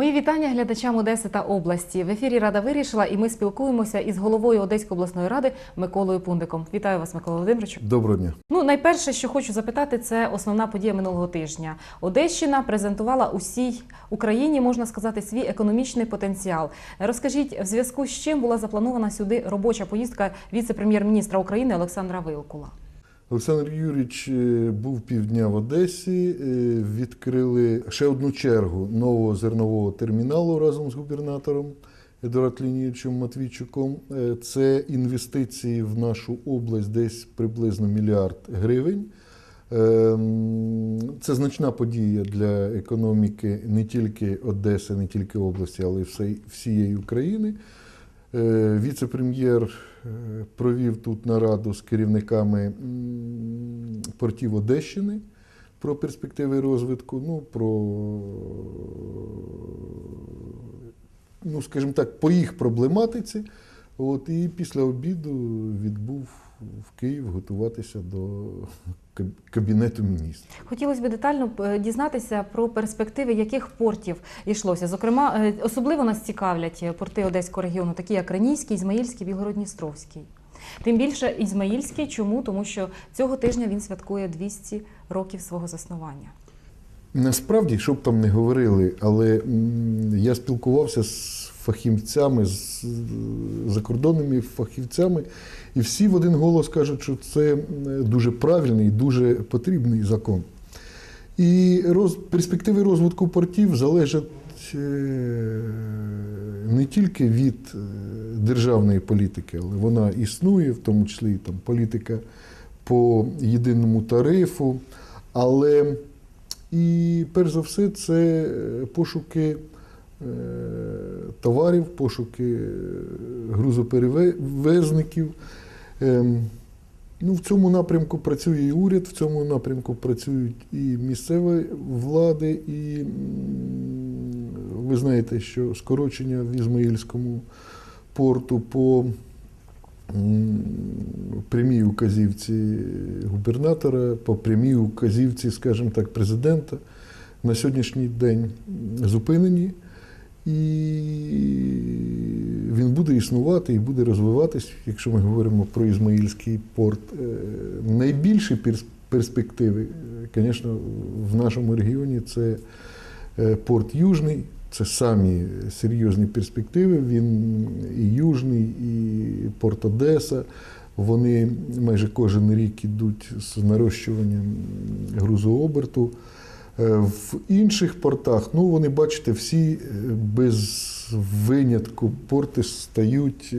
Мої вітання глядачам Одеси та області. В ефірі Рада вирішила, і ми спілкуємося із головою Одеської обласної ради Миколою Пундиком. Вітаю вас, Микола Володимировичу. Доброго дня. Ну, найперше, що хочу запитати, це основна подія минулого тижня. Одещина презентувала усій Україні, можна сказати, свій економічний потенціал. Розкажіть, в зв'язку з чим була запланована сюди робоча поїздка віце-прем'єр-міністра України Олександра Вилкула? Олександр Юрійович е, був півдня в Одесі. е, Відкрили ще одну чергу нового зернового терміналу разом з губернатором Едуардом Лінійовичем Матвійчуком. Е, Це інвестиції в нашу область десь приблизно мільярд гривень. Ем, Це значна подія для економіки не тільки Одеси, не тільки області, але й всієї України. Віце-прем'єр провів тут нараду з керівниками портів Одещини про перспективи розвитку, ну, про, ну, скажімо так, по їх проблематиці. От, і після обіду відбув в Київ готуватися до Кабінету міністрів. Хотілося б детально е, дізнатися про перспективи, яких портів йшлося. Зокрема, е, особливо нас цікавлять е, порти Одеського регіону, такі як Ренійський, Ізмаїльський, Білгородністровський. Тим більше Ізмаїльський, чому? Тому що цього тижня він святкує 200 років свого заснування. Насправді, що б там не говорили, але я спілкувався з фахівцями, з закордонними фахівцями, і всі в один голос кажуть, що це дуже правильний, дуже потрібний закон. І роз, перспективи розвитку портів залежать е, не тільки від е, державної політики, але вона існує, в тому числі і там політика по єдиному тарифу. Але і перш за все, це е, пошуки е, товарів, пошуки е, грузоперевезників. Ем, Ну, в цьому напрямку працює і уряд, в цьому напрямку працюють і місцеві влади, і ви знаєте, що скорочення в Ізмаїльському порту по прямій указівці губернатора, по прямій указівці, скажімо так, президента на сьогоднішній день зупинені. І він буде існувати і буде розвиватись, якщо ми говоримо про Ізмаїльський порт. Е, Найбільші перспективи, е, звісно, в нашому регіоні це е, порт Южний, це самі серйозні перспективи. Він і Южний, і порт Одеса. Вони майже кожен рік ідуть з нарощуванням грузооберту. Е, В інших портах, ну вони бачите, всі е, без винятку порти стають е,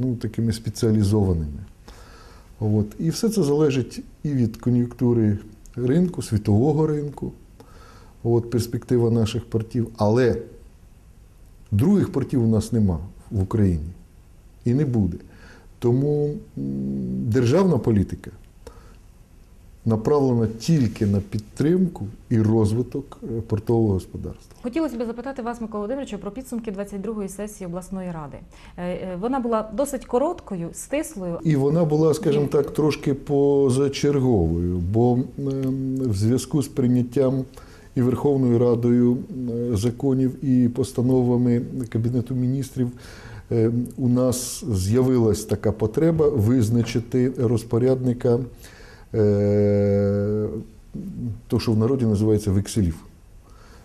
ну, такими спеціалізованими. От. І все це залежить і від кон'юнктури ринку, світового ринку, от, перспектива наших портів. Але других портів у нас нема в Україні і не буде. Тому державна політика направлена тільки на підтримку і розвиток е, портового господарства. Хотілося б запитати вас, Микола Володимировичу, про підсумки 22-ї сесії обласної ради. Е, е, Вона була досить короткою, стислою. І вона була, скажімо так, трошки позачерговою, бо в зв'язку з прийняттям і Верховною Радою законів і постановами Кабінету міністрів. У нас з'явилась така потреба визначити розпорядника, то, що в народі називається векселів.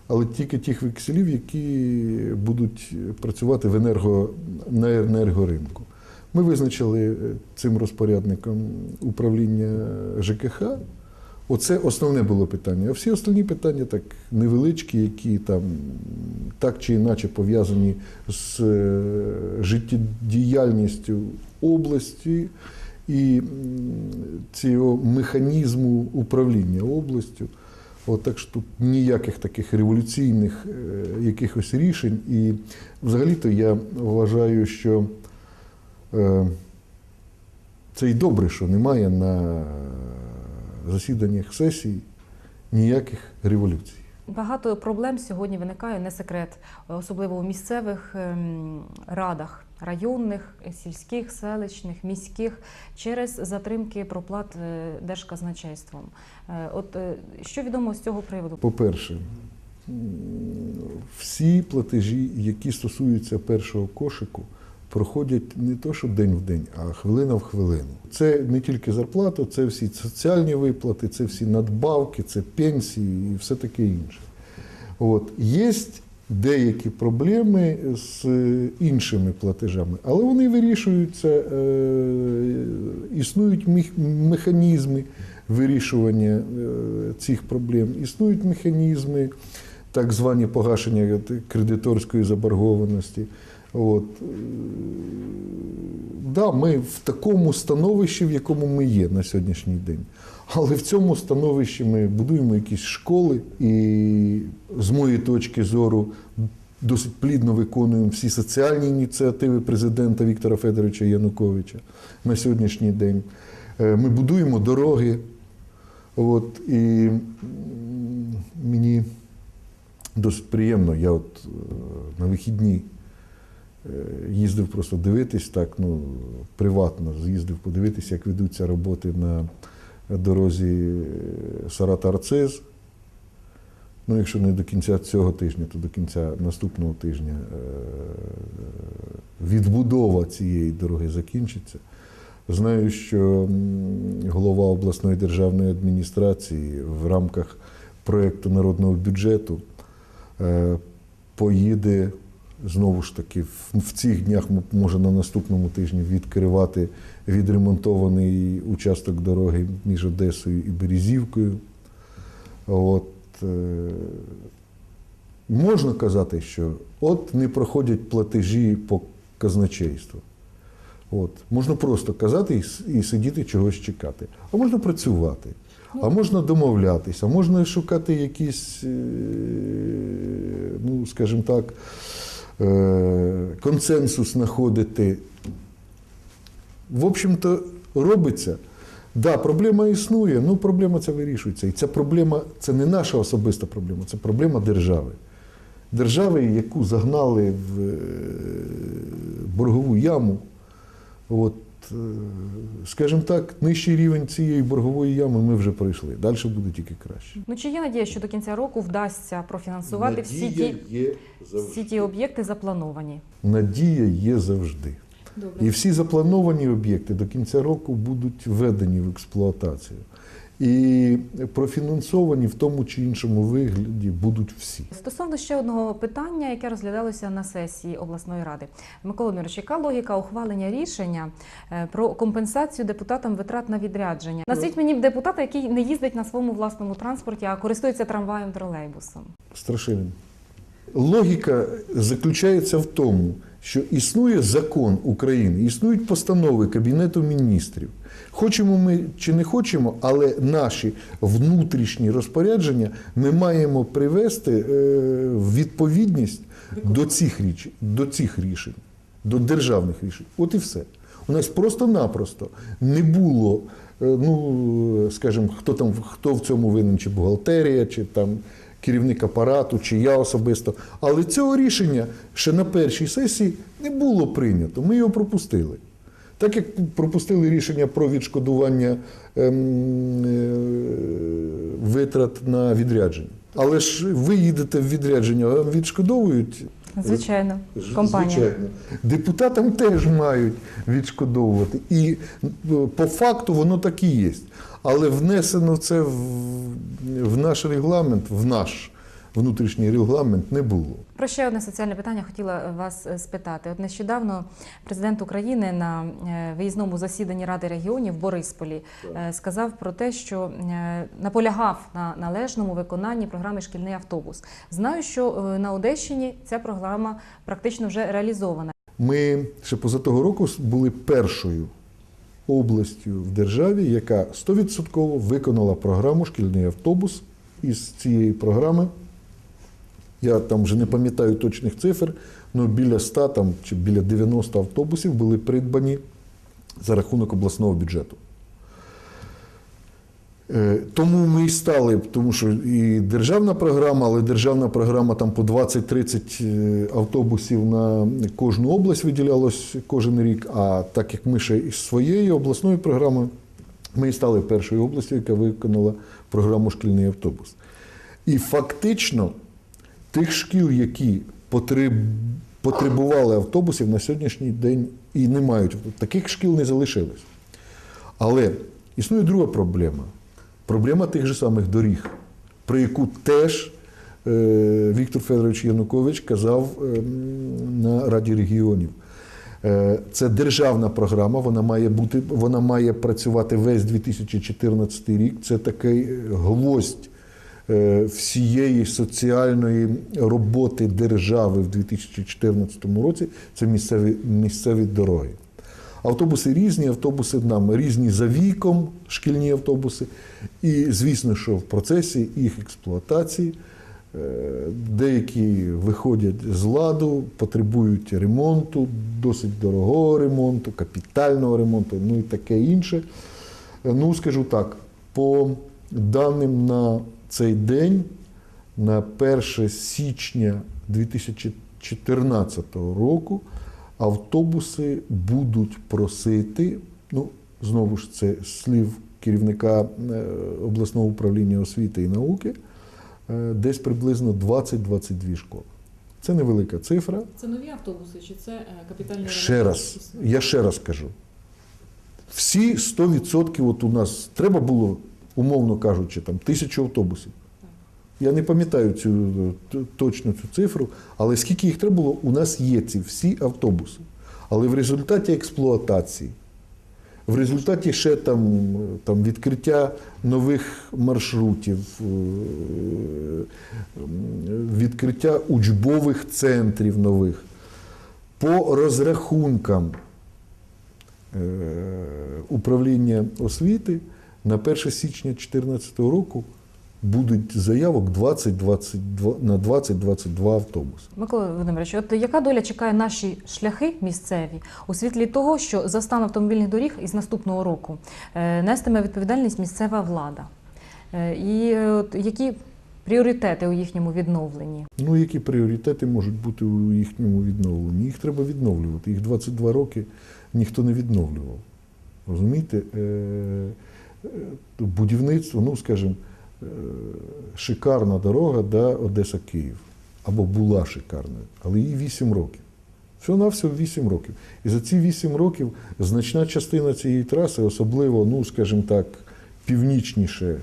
Але тільки тих векселів, які будуть працювати в енерго, на енергоринку. Ми визначили е, цим розпорядником управління ЖКХ. Оце основне було питання. А всі остальні питання так невеличкі, які там так чи інакше пов'язані з е, життєдіяльністю області і цього механізму управління областю. От так що тут ніяких таких революційних е, якихось рішень. І взагалі-то я вважаю, що е, це й добре, що немає на засіданнях сесій ніяких революцій. Багато проблем сьогодні виникає, не секрет, особливо у місцевих ем, радах районних, сільських, селищних, міських через затримки проплат е, держказначейством. Е, От е, що відомо з цього приводу? По-перше, всі платежі, які стосуються першого кошику, проходять не то, що день в день, а хвилина в хвилину. Це не тільки зарплата, це всі соціальні виплати, це всі надбавки, це пенсії і все таке інше. От. Є деякі проблеми з іншими платежами, але вони вирішуються, е, існують механізми вирішування е, цих проблем, існують механізми так звані погашення кредиторської заборгованості. От. Е, Да, ми в такому становищі, в якому ми є на сьогоднішній день. Але в цьому становищі ми будуємо якісь школи і, з моєї точки зору, досить плідно виконуємо всі соціальні ініціативи президента Віктора Федоровича Януковича на сьогоднішній день. Е, Ми будуємо дороги. От, і мені досить приємно. Я от е, на вихідні е, їздив просто дивитись так, ну, приватно з'їздив подивитися, як ведуться роботи на дорозі Сарат-Арцез. Ну, якщо не до кінця цього тижня, то до кінця наступного тижня е, відбудова цієї дороги закінчиться. Знаю, що голова обласної державної адміністрації в рамках проєкту народного бюджету е, поїде знову ж таки в цих днях, може на наступному тижні, відкривати відремонтований участок дороги між Одесою і Березівкою. От, е, можна казати, що от не проходять платежі по казначейству. От. Можна просто казати і, і сидіти чогось чекати. А можна працювати, а можна домовлятися, а можна шукати якісь, е, ну, скажімо так, е, консенсус знаходити. В общем-то, робиться. Да, проблема існує, ну проблема ця вирішується. І ця проблема це не наша особиста проблема, це проблема держави. Держави, яку загнали в е, боргову яму. От, е, скажімо так, нижчий рівень цієї боргової ями ми вже пройшли. Далі буде тільки краще. Ну чи є надія, що до кінця року вдасться профінансувати всі ті, всі ті об'єкти заплановані? Надія є завжди. І всі заплановані об'єкти до кінця року будуть введені в експлуатацію. І профінансовані в тому чи іншому вигляді будуть всі. Стосовно ще одного питання, яке розглядалося на сесії обласної ради, Микола Мірович, яка логіка ухвалення рішення е, про компенсацію депутатам витрат на відрядження? Назвіть мені депутата, який не їздить на своєму власному транспорті, а користується трамваєм тролейбусом. Страшилин. Логіка заключається в тому, що існує закон України, існують постанови Кабінету міністрів. Хочемо ми чи не хочемо, але наші внутрішні розпорядження ми маємо привести е, в відповідність до цих, річ, до цих рішень, до державних рішень. От і все. У нас просто-напросто не було, е, ну, скажімо, хто там хто в цьому винен, чи бухгалтерія, чи там керівник апарату, чи я особисто. Але цього рішення ще на першій сесії не було прийнято. Ми його пропустили. Так як пропустили рішення про відшкодування ем, е, витрат на відрядження. Але ж ви їдете в відрядження, вам відшкодовують Звичайно, компанія. Звичайно. Депутатам теж мають відшкодовувати. І е, по факту воно так і є. Але внесено це в, в наш регламент, в наш внутрішній регламент не було. Про ще одне соціальне питання хотіла вас е, спитати. От нещодавно президент України на е, виїзному засіданні Ради регіонів в Борисполі е, сказав про те, що наполягав на належному виконанні програми Шкільний автобус. Знаю, що на Одещині ця програма практично вже реалізована. Ми ще поза того року були першою областю в державі, яка 100% виконала програму Шкільний автобус. Із цієї програми я там вже не пам'ятаю точних цифр, але біля 100 там, чи біля 90 автобусів були придбані за рахунок обласного бюджету. Е, Тому ми і стали, тому що і державна програма, але державна програма там по 20-30 е, автобусів на кожну область виділялось кожен рік. А так як ми ще із своєї обласної програми, ми і стали першою областю, яка виконала програму Шкільний автобус. І фактично Тих шкіл, які потребували автобусів на сьогоднішній день і не мають, таких шкіл не залишилось. Але існує друга проблема проблема тих же самих доріг, про яку теж е, Віктор Федорович Янукович казав е, на Раді регіонів. Е, Це державна програма, вона має бути, вона має працювати весь 2014 рік. Це такий гвоздь всієї соціальної роботи держави в 2014 році. Це місцеві, місцеві дороги. Автобуси різні, автобуси нам різні за віком, шкільні автобуси. І звісно, що в процесі їх експлуатації е, деякі виходять з ладу, потребують ремонту, досить дорогого ремонту, капітального ремонту, ну і таке інше. Ну, скажу так, по даним на цей день, на 1 січня 2014 року, автобуси будуть просити, ну, знову ж це слів керівника е, обласного управління освіти і науки, е, десь приблизно 20-22 школи. Це невелика цифра. Це нові автобуси чи це е, капітальний Ще раз, я ще раз кажу. Всі 100% от у нас треба було, умовно кажучи, там, тисячу автобусів. Я не пам'ятаю цю т- точно цю цифру, але скільки їх треба було, у нас є ці всі автобуси. Але в результаті експлуатації, в результаті ще там, там відкриття нових маршрутів, е, відкриття учбових центрів нових, по розрахункам е, управління освіти на 1 січня 2014 року будуть заявок 20, 22, на 20-22 автобуси. Микола Володимирович, от яка доля чекає наші шляхи місцеві у світлі того, що за стан автомобільних доріг із наступного року е, нестиме відповідальність місцева влада? Е, І е, от які пріоритети у їхньому відновленні? Ну, які пріоритети можуть бути у їхньому відновленні? Їх треба відновлювати. Їх 22 роки ніхто не відновлював. Розумієте? Будівництво, ну, скажімо, шикарна дорога да, Одеса-Київ. Або була шикарною, але їй 8 років. Всього на всього 8 років. І за ці 8 років значна частина цієї траси, особливо, ну, скажімо так, північніше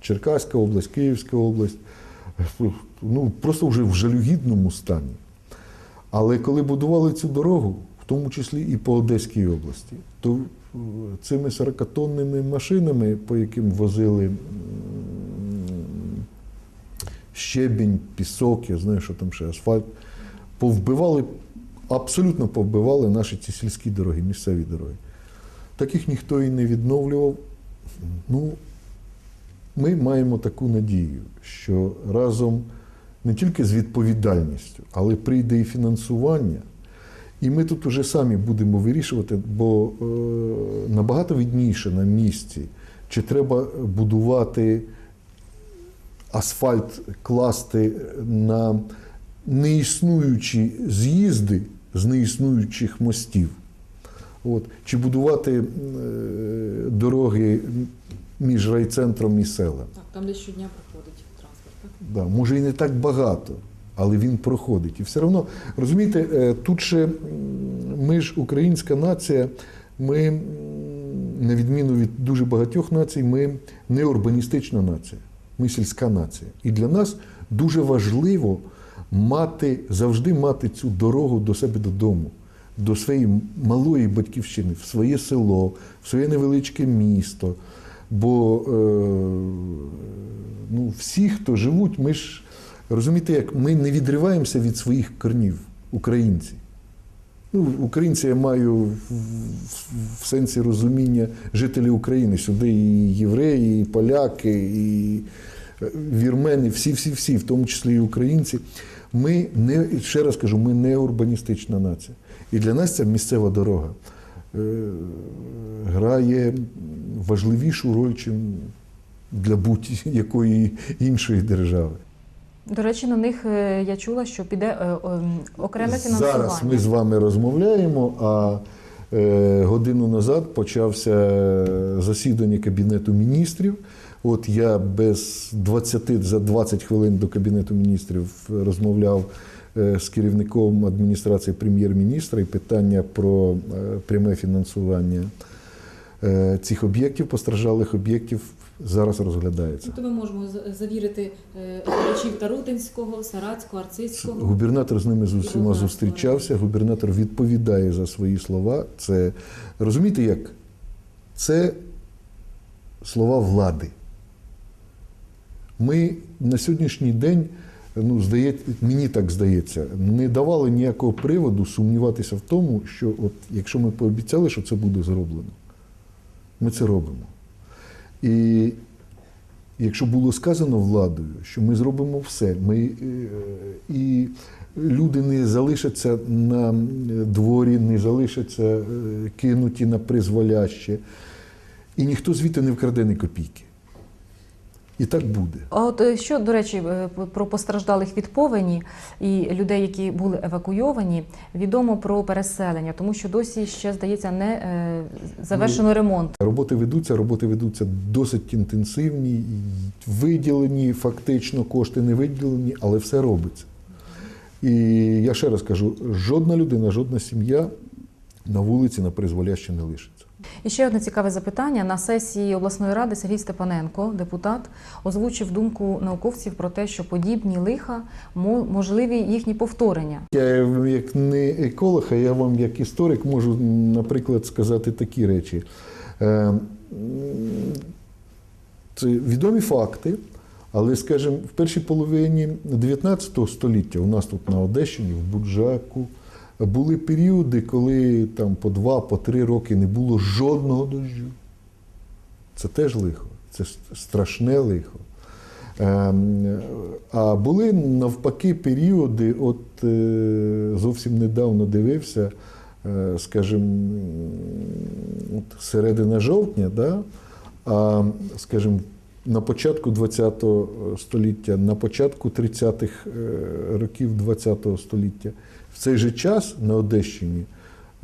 Черкаська область, Київська область, ну, просто вже в жалюгідному стані. Але коли будували цю дорогу, в тому числі і по Одеській області, то е, цими 40-тонними машинами, по яким возили щебінь, пісок, я знаю, що там ще асфальт, повбивали, абсолютно повбивали наші ці сільські дороги, місцеві дороги. Таких ніхто і не відновлював. Ну, ми маємо таку надію, що разом не тільки з відповідальністю, але прийде і фінансування. І ми тут уже самі будемо вирішувати, бо е, набагато відніше на місці, чи треба будувати асфальт, класти на неіснуючі з'їзди з неіснуючих мостів. От. Чи будувати е, дороги між райцентром і селом. Так, там десь щодня проходить транспорт, так? Да, може і не так багато, але він проходить. І все одно, розумієте, е, тут ще ми ж українська нація, ми, на відміну від дуже багатьох націй, ми не урбаністична нація, ми сільська нація. І для нас дуже важливо мати, завжди мати цю дорогу до себе додому. До своєї малої батьківщини, в своє село, в своє невеличке місто. Бо е, ну, всі, хто живуть, ми ж розумієте, як ми не відриваємося від своїх корнів, українці. Ну, українці я маю в, сенсі розуміння жителі України. Сюди і євреї, і поляки, і е, вірмени, всі-всі-всі, в тому числі і українці. Ми не, ще раз кажу, ми не урбаністична нація. І для нас ця місцева дорога е, грає важливішу роль, ніж для будь-якої іншої держави. До речі, на них е, я чула, що піде е, окреме фінансування. Зараз ми з вами розмовляємо, а е, годину назад почався засідання Кабінету міністрів. От я без 20 за 20 хвилин до Кабінету міністрів розмовляв з керівником адміністрації прем'єр-міністра і питання про пряме фінансування цих об'єктів, постраждалих об'єктів, зараз розглядається. Тобто ми можемо завірити глядачів Тарутинського, Саратського, Арцизького. Губернатор з ними з усіма зустрічався. Губернатор відповідає за свої слова. Це розумієте як? Це слова влади. Ми на сьогоднішній день, ну, здається, мені так здається, не давали ніякого приводу сумніватися в тому, що от, якщо ми пообіцяли, що це буде зроблено, ми це робимо. І якщо було сказано владою, що ми зробимо все, ми, е, і люди не залишаться на дворі, не залишаться е, кинуті на призволяще, і ніхто звідти не вкраде ні копійки. І так буде. А от е, що, до речі, е, про постраждалих від повені і людей, які були евакуйовані, відомо про переселення, тому що досі ще здається не е, завершено ремонт. Роботи ведуться, роботи ведуться досить інтенсивні, виділені, фактично кошти не виділені, але все робиться. І я ще раз кажу: жодна людина, жодна сім'я на вулиці на призволяще не лишиться. І ще одне цікаве запитання. На сесії обласної ради Сергій Степаненко, депутат, озвучив думку науковців про те, що подібні лиха можливі їхні повторення. Я як не еколог, а я вам як історик можу, наприклад, сказати такі речі. Е, Це відомі факти, але, скажімо, в першій половині 19 століття у нас тут на Одещині, в Буджаку, були періоди, коли там по два, по три роки не було жодного дощу. Це теж лихо, це страшне лихо. Ем, А були навпаки періоди, от е, зовсім недавно дивився, е, скажімо, от середина жовтня, да? а скажімо, на початку ХХ століття, на початку 30-х е, років ХХ століття, цей же час на Одещині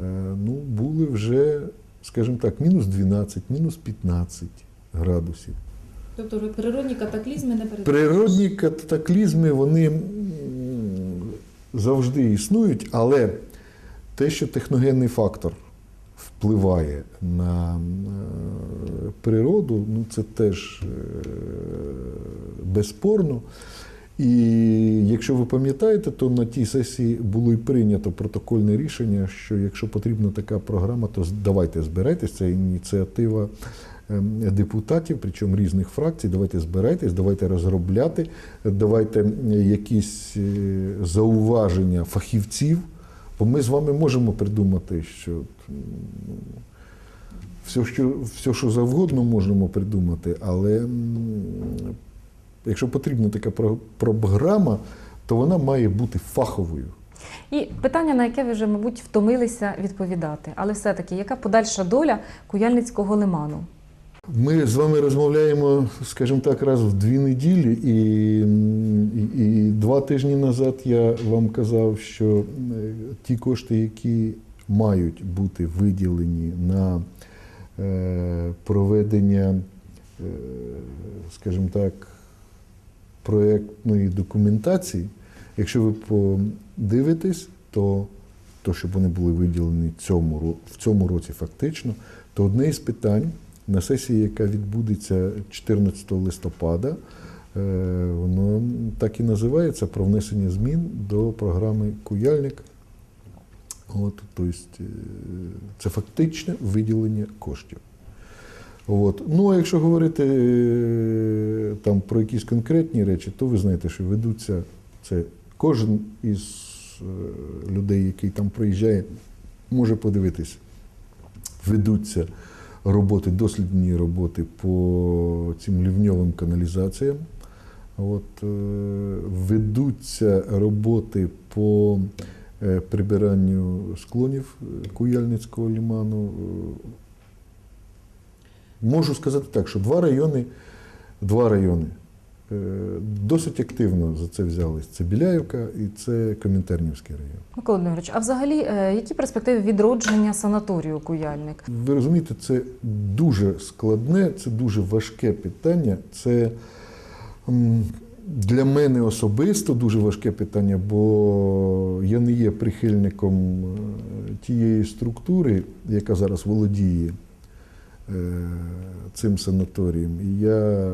е, ну, були вже, скажімо так, мінус 12, мінус 15 градусів. Тобто вже природні катаклізми не передбачені. Природні катаклізми вони завжди існують, але те, що техногенний фактор впливає на е, природу, ну це теж е, безспорно. І якщо ви пам'ятаєте, то на тій сесії було і прийнято протокольне рішення, що якщо потрібна така програма, то давайте збирайтесь. Це ініціатива ем, депутатів, причому різних фракцій. Давайте збирайтесь, давайте розробляти, давайте якісь е, зауваження фахівців. Бо ми з вами можемо придумати, що все, що, все, що завгодно можемо придумати, але якщо потрібна така програма, то вона має бути фаховою. І питання, на яке ви вже, мабуть, втомилися відповідати. Але все-таки, яка подальша доля Куяльницького лиману? Ми з вами розмовляємо, скажімо так, раз в дві неділі, і, і, і два тижні назад я вам казав, що е, ті кошти, які мають бути виділені на е, проведення, е, скажімо так, проєктної документації, якщо ви подивитесь, то, то щоб вони були виділені цьому, в цьому році фактично, то одне із питань на сесії, яка відбудеться 14 листопада, е, воно так і називається про внесення змін до програми Куяльник. От, тобто, це фактичне виділення коштів. От. Ну, а якщо говорити е, там про якісь конкретні речі, то ви знаєте, що ведуться це кожен із е, людей, який там приїжджає, може подивитися. Ведуться роботи, дослідні роботи по цим лівньовим каналізаціям. От, е, ведуться роботи по прибиранню склонів Куяльницького ліману. Можу сказати так, що два райони, два райони е, досить активно за це взялись. Це Біляївка і це Комінтернівський район. Микола Володимирович, а взагалі е, які перспективи відродження санаторію Куяльник? Ви розумієте, це дуже складне, це дуже важке питання. Це для мене особисто дуже важке питання, бо я не є прихильником е, тієї структури, яка зараз володіє цим санаторієм. І я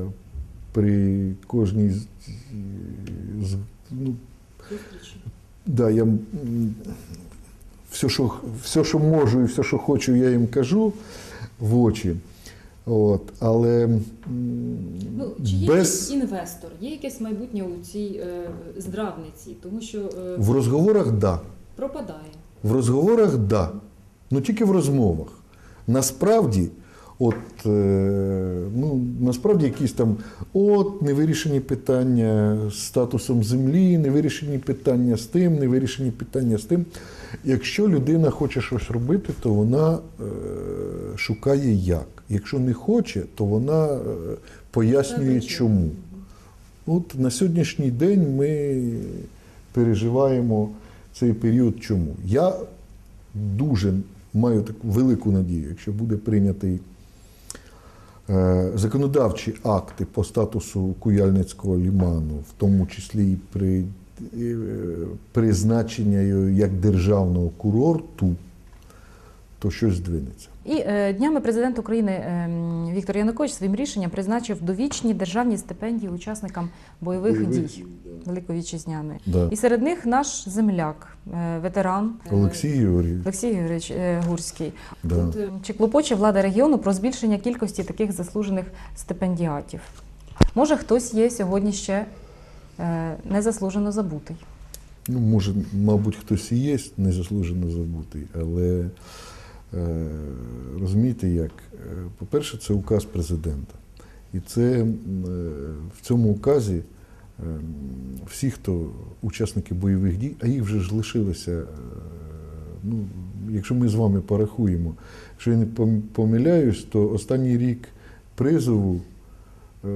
при кожній ну, Да, я все, що, все, що можу і все, що хочу, я їм кажу в очі. От, але Ну, чи є без якийсь інвестор, є якесь майбутнє у цій е, здравниці, тому що е, в розговорах да. пропадає. В розговорах да. Ну тільки в розмовах. Насправді, от е, ну, насправді якісь там от невирішені питання з статусом землі, невирішені питання з тим, невирішені питання з тим. Якщо людина хоче щось робити, то вона е, шукає як. Якщо не хоче, то вона е, пояснює чому. От на сьогоднішній день ми переживаємо цей період. Чому? Я дуже маю таку велику надію, якщо буде прийнятий законодавчі акти по статусу Куяльницького ліману, в тому числі і при е, призначення як державного курорту, то щось здвинеться. І е, днями президент України е, Віктор Янукович своїм рішенням призначив довічні державні стипендії учасникам бойових дій Великої Вітчизняної. Да. І серед них наш земляк, е, ветеран е, Олексій Георгійович. Олексій Георгійович е, Гурський. Да. От, е, Чи клопоче влада регіону про збільшення кількості таких заслужених стипендіатів? Може, хтось є сьогодні ще незаслужено забутий. Ну, може, мабуть, хтось і є незаслужено забутий, але розумієте як? Е, По-перше, це указ президента. І це е, в цьому указі е, всі, хто учасники бойових дій, а їх вже ж лишилося. е, Ну, якщо ми з вами порахуємо, якщо я не помиляюсь, то останній рік призову е,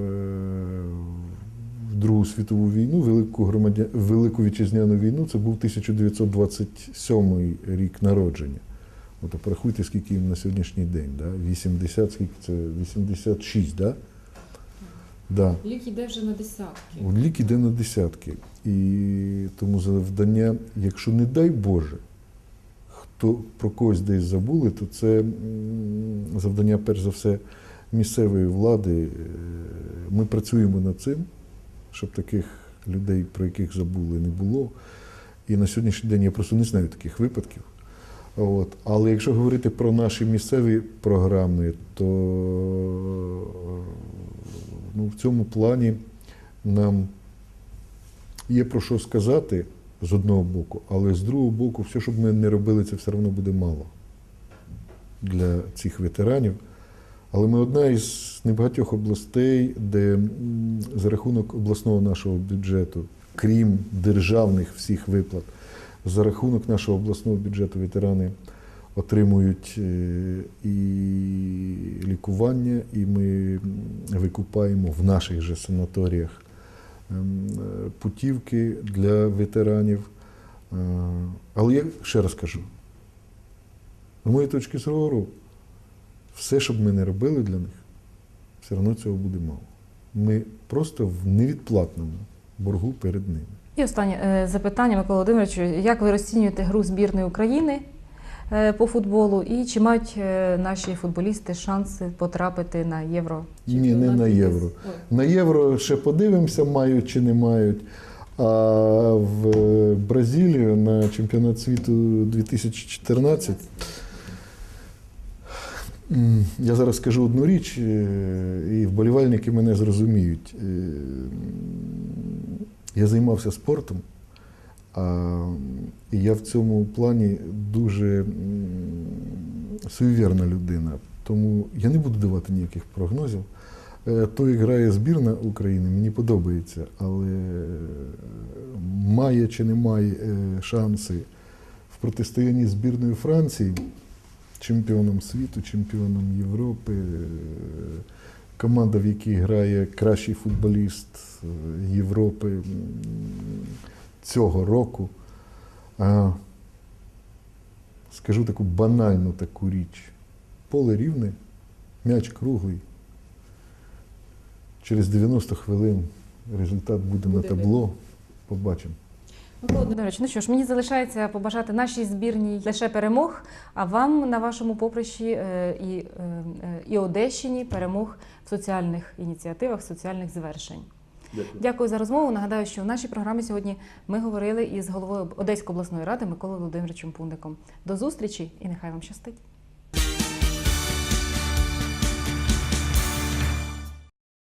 в Другу світову війну, Велику, громадя... Велику вітчизняну війну, це був 1927 рік народження. От порахуйте, скільки їм на сьогоднішній день, да? 80, скільки це? 86, да? Да. Лік йде вже на десятки. От Лік іде на десятки. І тому завдання, якщо не дай Боже, хто про когось десь забули, то це завдання, перш за все, місцевої влади. Е, Ми працюємо над цим, щоб таких людей, про яких забули, не було. І на сьогоднішній день я просто не знаю таких випадків. От. Але якщо говорити про наші місцеві програми, то ну, в цьому плані нам є про що сказати з одного боку, але з другого боку, все, що б ми не робили, це все одно буде мало для цих ветеранів. Але ми одна із небагатьох областей, де за рахунок обласного нашого бюджету, крім державних всіх виплат, за рахунок нашого обласного бюджету ветерани отримують е, і лікування, і ми викупаємо в наших же санаторіях ем, е, путівки для ветеранів. Е, Але я ще раз кажу, з моєї точки зору, все, що б ми не робили для них, все одно цього буде мало. Ми просто в невідплатному боргу перед ними. І останнє е, запитання, Микола Володимировичу, як ви розцінюєте гру збірної України е, по футболу і чи мають е, наші футболісти шанси потрапити на євро? Ні, не на євро. На євро ще подивимося, мають чи не мають. А в Бразилію на чемпіонат світу 2014 я зараз скажу одну річ, і вболівальники мене зрозуміють. Я займався спортом, а, і я в цьому плані дуже суєвірна людина. Тому я не буду давати ніяких прогнозів. Е, То, грає збірна України, мені подобається, але е, має чи не має е, шанси в протистоянні з збірною Франції, чемпіоном світу, чемпіоном Європи, команда, в якій грає кращий футболіст е, Європи цього року. Скажу таку банальну таку річ. Поле рівне, м'яч круглий. Через 90 хвилин результат буде, Буде на табло. Побачимо. Володимирович, ну що ж, мені залишається побажати нашій збірній лише перемог, а вам на вашому поприщі е, і, е, і Одещині перемог в соціальних ініціативах, соціальних звершень. Дякую. Дякую за розмову. Нагадаю, що в нашій програмі сьогодні ми говорили із головою Одеської обласної ради Миколою Володимировичем Пундиком. До зустрічі і нехай вам щастить.